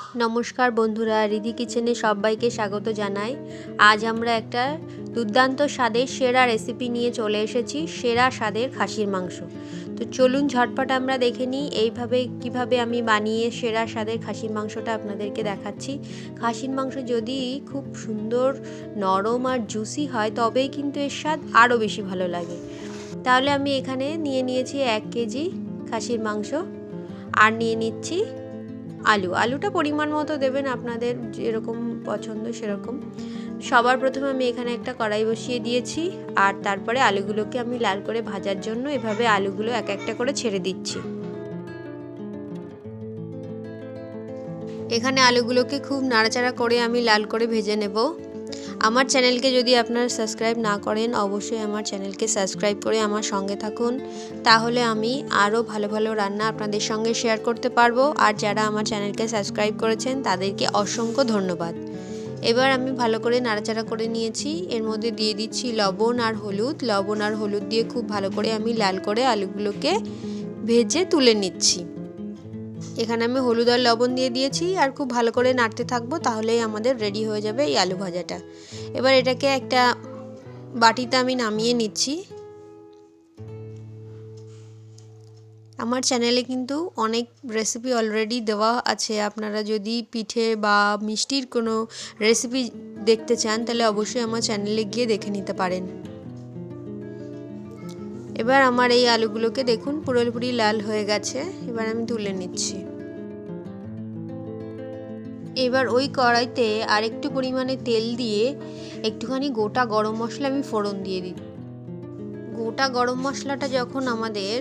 নমস্কার বন্ধুরা রিধি কিচেনে সবাইকে স্বাগত জানাই। আজ আমরা একটা দুর্দান্ত স্বাদের সেরা রেসিপি নিয়ে চলে এসেছি, সেরা স্বাদের খাসির মাংস। তো চলুন ঝটপট আমরা দেখে নিই এইভাবে কীভাবে আমি বানিয়ে সেরা স্বাদের খাসির মাংসটা আপনাদেরকে দেখাচ্ছি। খাসির মাংস যদি খুব সুন্দর, নরম আর জুসি হয়, তবেই কিন্তু এর স্বাদ আরও বেশি ভালো লাগে। তাহলে আমি এখানে নিয়ে নিয়েছি এক কেজি খাসির মাংস। আর নিয়ে নিচ্ছি আলু। আলুটা পরিমাণ মতো দেবেন আপনাদের যেরকম পছন্দ সেরকম। সবার প্রথমে আমি এখানে একটা কড়াই বসিয়ে দিয়েছি আর তারপরে আলুগুলোকে আমি লাল করে ভাজার জন্য এভাবে আলুগুলো এক একটা করে ছেড়ে দিচ্ছি। এখানে আলুগুলোকে খুব নাড়াচাড়া করে আমি লাল করে ভেজে নেব। আমার চ্যানেলকে যদি আপনারা সাবস্ক্রাইব না করেন, অবশ্যই আমার চ্যানেলকে সাবস্ক্রাইব করে আমার সঙ্গে থাকুন। তাহলে আমি আরও ভালো ভালো রান্না আপনাদের সঙ্গে শেয়ার করতে পারব। আর যারা আমার চ্যানেলকে সাবস্ক্রাইব করেছেন, তাদেরকে অসংখ্য ধন্যবাদ। এবার আমি ভালো করে নাড়াচাড়া করে নিয়েছি। এর মধ্যে দিয়ে দিচ্ছি লবণ আর হলুদ। লবণ আর হলুদ দিয়ে খুব ভালো করে আমি লাল করে আলুগুলোকে ভেজে তুলে নিচ্ছি। এখানে আমি হলুদ আর লবণ দিয়ে দিয়েছি আর খুব ভালো করে নাড়তে থাকব, তাহলেই আমাদের রেডি হয়ে যাবে এই আলু ভাজাটা। এবার এটাকে একটা বাটিতে আমি নামিয়ে নিচ্ছি। আমার চ্যানেলে কিন্তু অনেক রেসিপি অলরেডি দেওয়া আছে, আপনারা যদি পিঠে বা মিষ্টির কোনো রেসিপি দেখতে চান, তাহলে অবশ্যই আমার চ্যানেলে গিয়ে দেখে নিতে পারেন। এবার আমার এই আলুগুলোকে দেখুন পুরোপুরি লাল হয়ে গেছে। এবার আমি তুলে নিচ্ছি। এবার ওই কড়াইতে আর একটু পরিমাণে তেল দিয়ে একটুখানি গোটা গরম মশলা আমি ফোড়ন দিয়ে দিই। গোটা গরম মশলাটা যখন আমাদের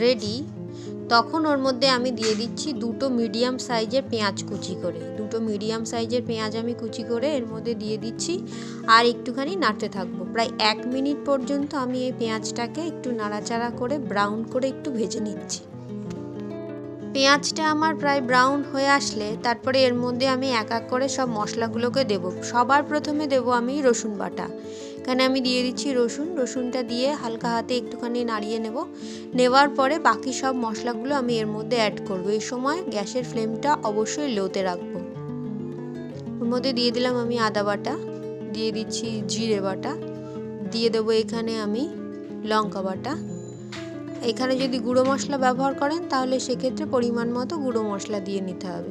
রেডি তখন ওর মধ্যে আমি দিয়ে দিচ্ছি দুটো মিডিয়াম সাইজের পেঁয়াজ কুচি করে। দুটো মিডিয়াম সাইজের পেঁয়াজ আমি কুচি করে এর মধ্যে দিয়ে দিচ্ছি আর একটুখানি নাড়তে থাকব। প্রায় এক মিনিট পর্যন্ত আমি এই পেঁয়াজটাকে একটু নাড়াচাড়া করে ব্রাউন করে একটু ভেজে নিচ্ছি। পেঁয়াজটা আমার প্রায় ব্রাউন হয়ে আসলে তারপরে এর মধ্যে আমি এক এক করে সব মশলাগুলোকে দেব। সবার প্রথমে দেব আমি রসুন বাটা। এখানে আমি দিয়ে দিচ্ছি রসুন। রসুনটা দিয়ে হালকা হাতে একটুখানি নাড়িয়ে নেব। নেওয়ার পরে বাকি সব মশলাগুলো আমি এর মধ্যে অ্যাড করব। এই সময় গ্যাসের ফ্লেমটা অবশ্যই লোতে রাখব। ওর মধ্যে দিয়ে দিলাম আমি আদা বাটা, দিয়ে দিচ্ছি জিরে বাটা, দিয়ে দেবো এখানে আমি লঙ্কা বাটা। এখানে যদি গুঁড়ো মশলা ব্যবহার করেন, তাহলে সেক্ষেত্রে পরিমাণ মতো গুঁড়ো মশলা দিয়ে নিতে হবে।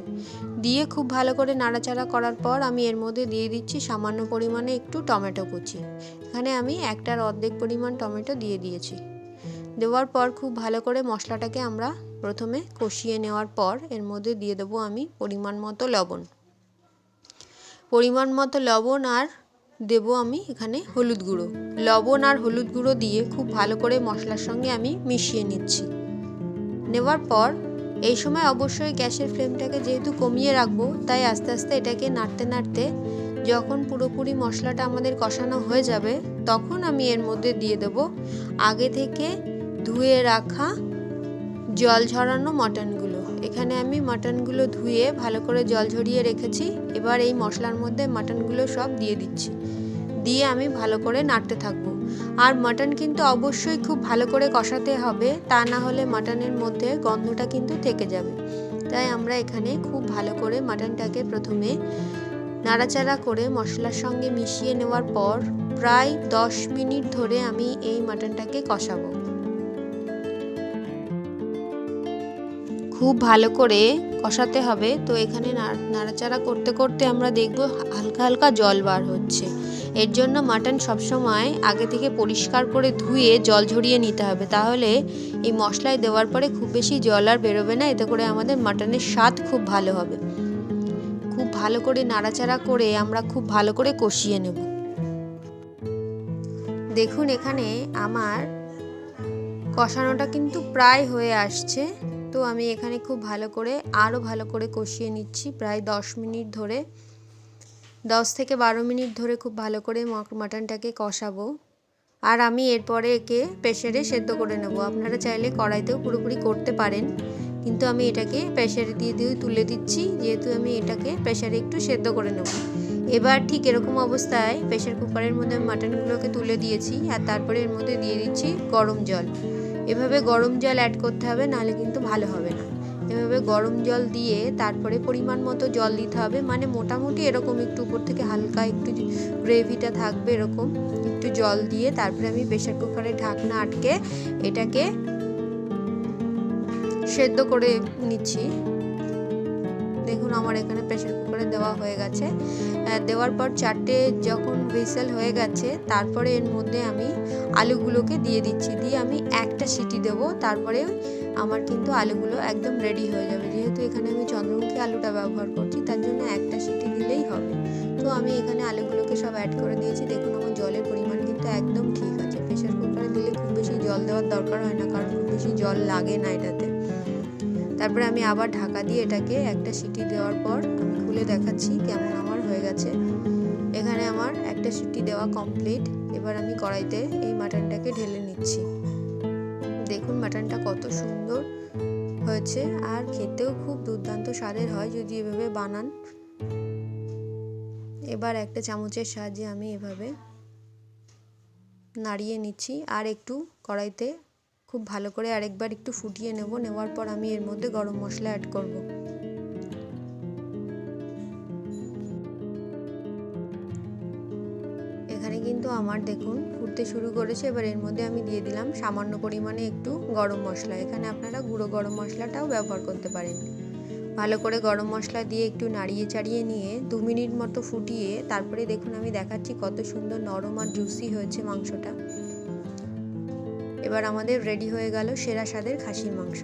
দিয়ে খুব ভালো করে নাড়াচাড়া করার পর আমি এর মধ্যে দিয়ে দিচ্ছি সামান্য পরিমাণে একটু টমেটো কুচি। এখানে আমি একটার অর্ধেক পরিমাণ টমেটো দিয়ে দিয়েছি। দেওয়ার পর খুব ভালো করে মশলাটাকে আমরা প্রথমে কষিয়ে নেওয়ার পর এর মধ্যে দিয়ে দেবো আমি পরিমাণ মতো লবণ। পরিমাণ মতো লবণ আর দেব আমি এখানে হলুদ গুঁড়ো। লবণ আর হলুদ গুঁড়ো দিয়ে খুব ভালো করে মশলার সঙ্গে আমি মিশিয়ে নিচ্ছি। নেওয়ার পর এই সময় অবশ্যই গ্যাসের ফ্লেমটাকে যেহেতু কমিয়ে রাখব, তাই আস্তে আস্তে এটাকে নাড়তে নাড়তে যখন পুরোপুরি মশলাটা আমাদের কষানো হয়ে যাবে, তখন আমি এর মধ্যে দিয়ে দেব আগে থেকে ধুয়ে রাখা জল ঝরানো মটনগুলো। এখানে আমি মাটনগুলো ধুয়ে ভালো করে জল ঝরিয়ে রেখেছি। এবার এই মশলার মধ্যে মাটনগুলো সব দিয়ে দিচ্ছি। দিয়ে আমি ভালো করে নাড়তে থাকব। আর মাটন কিন্তু অবশ্যই খুব ভালো করে কষাতে হবে, তা না হলে মাটনের মধ্যে গন্ধটা কিন্তু থেকে যাবে। তাই আমরা এখানে খুব ভালো করে মাটনটাকে প্রথমে নাড়াচাড়া করে মশলার সঙ্গে মিশিয়ে নেওয়ার পর প্রায় দশ মিনিট ধরে আমি এই মাটনটাকে কষাবো। খুব ভালো করে কষাতে হবে। তো এখানে নাড়াচাড়া করতে করতে আমরা দেখব হালকা হালকা জল বার হচ্ছে। এর জন্য মাটন সবসময় আগে থেকে পরিষ্কার করে ধুয়ে জল ঝরিয়ে নিতে হবে। তাহলে এই মশলায় দেওয়ার পরে খুব বেশি জল আর বেরোবে না। এতে করে আমাদের মাটনের স্বাদ খুব ভালো হবে। খুব ভালো করে নাড়াচাড়া করে আমরা খুব ভালো করে কষিয়ে নেব। দেখুন এখানে আমার কষানোটা কিন্তু প্রায় হয়ে আসছে। তো আমি এখানে খুব ভালো করে আরও ভালো করে কষিয়ে নিচ্ছি প্রায় দশ মিনিট ধরে। দশ থেকে বারো মিনিট ধরে খুব ভালো করে মাটনটাকে কষাবো। আর আমি এরপরে একে প্রেশারে সেদ্ধ করে নেব। আপনারা চাইলে কড়াইতেও পুরোপুরি করতে পারেন, কিন্তু আমি এটাকে প্রেশারে দিয়ে দিয়ে তুলে দিচ্ছি, যেহেতু আমি এটাকে প্রেশারে একটু সেদ্ধ করে নেব। এবার ঠিক এরকম অবস্থায় প্রেশার কুকারের মধ্যে আমি মাটনগুলোকে তুলে দিয়েছি, আর তারপরে এর মধ্যে দিয়ে দিচ্ছি গরম জল। এভাবে গরম জল অ্যাড করতে হবে, নাহলে কিন্তু ভালো হবে না। এভাবে গরম জল দিয়ে তারপরে পরিমাণ মতো জল দিতে হবে মানে মোটামুটি এরকম একটু উপর থেকে হালকা একটু গ্রেভিটা থাকবে এরকম, একটু জল দিয়ে তারপরে আমি প্রেশার কুকারে ঢাকনা আটকে এটাকে সেদ্ধ করে নিচ্ছি। দেখুন আমার এখানে প্রেশার কুকারে দেওয়া হয়ে গেছে। দেওয়ার পর চারটে যখন হুইসেল হয়ে গেছে, তারপরে এর মধ্যে আমি আলুগুলোকে দিয়ে দিচ্ছি। দিয়ে আমি একটা সিটি দেবো, তারপরে আমার কিন্তু আলুগুলো একদম রেডি হয়ে যাবে। যেহেতু এখানে আমি চন্দ্রমুখী আলুটা ব্যবহার করছি, তার জন্য একটা সিটি দিলেই হবে। তো আমি এখানে আলুগুলোকে সব অ্যাড করে দিয়েছি। দেখুন আমার জলের পরিমাণ কিন্তু একদম ঠিক আছে। প্রেশার কুকারে দিলে খুব বেশি জল দেওয়ার দরকার হয় না, কারণ খুব বেশি জল লাগে না এটাতে। তারপরে আমি আবার ঢাকা দিয়ে এটাকে একটা সিটি দেওয়ার পর আমি খুলে দেখাচ্ছি কেমন আমার হয়ে গেছে। এখানে আমার একটা সিটি দেওয়া কমপ্লিট এবার আমি কড়াইতে এই মাটনটাকে ঢেলে নিচ্ছি। দেখুন মাটনটা কত সুন্দর হয়েছে আর খেতেও খুব দুর্দান্ত স্বাদের হয় যদি এভাবে বানান। এবার একটা চামচের সাহায্যে আমি এভাবে নাড়িয়ে নিচ্ছি আর একটু কড়াইতে খুব ভালো করে আরেকবার একটু ফুটিয়ে নেব। নেওয়ার পর আমি এর মধ্যে গরম মশলা অ্যাড করব। এখানে কিন্তু আমার দেখুন ফুটতে শুরু করেছে। এবার এর মধ্যে আমি দিয়ে দিলাম সামান্য পরিমাণে একটু গরম মশলা। এখানে আপনারা গুঁড়ো গরম মশলাটাও ব্যবহার করতে পারেন। ভালো করে গরম মশলা দিয়ে একটু নাড়িয়ে চাড়িয়ে নিয়ে দু মিনিট মতো ফুটিয়ে তারপরে দেখুন আমি দেখাচ্ছি কত সুন্দর নরম আর জুসি হয়েছে মাংসটা। এবার আমাদের রেডি হয়ে গেল সেরা স্বাদের খাসির মাংস।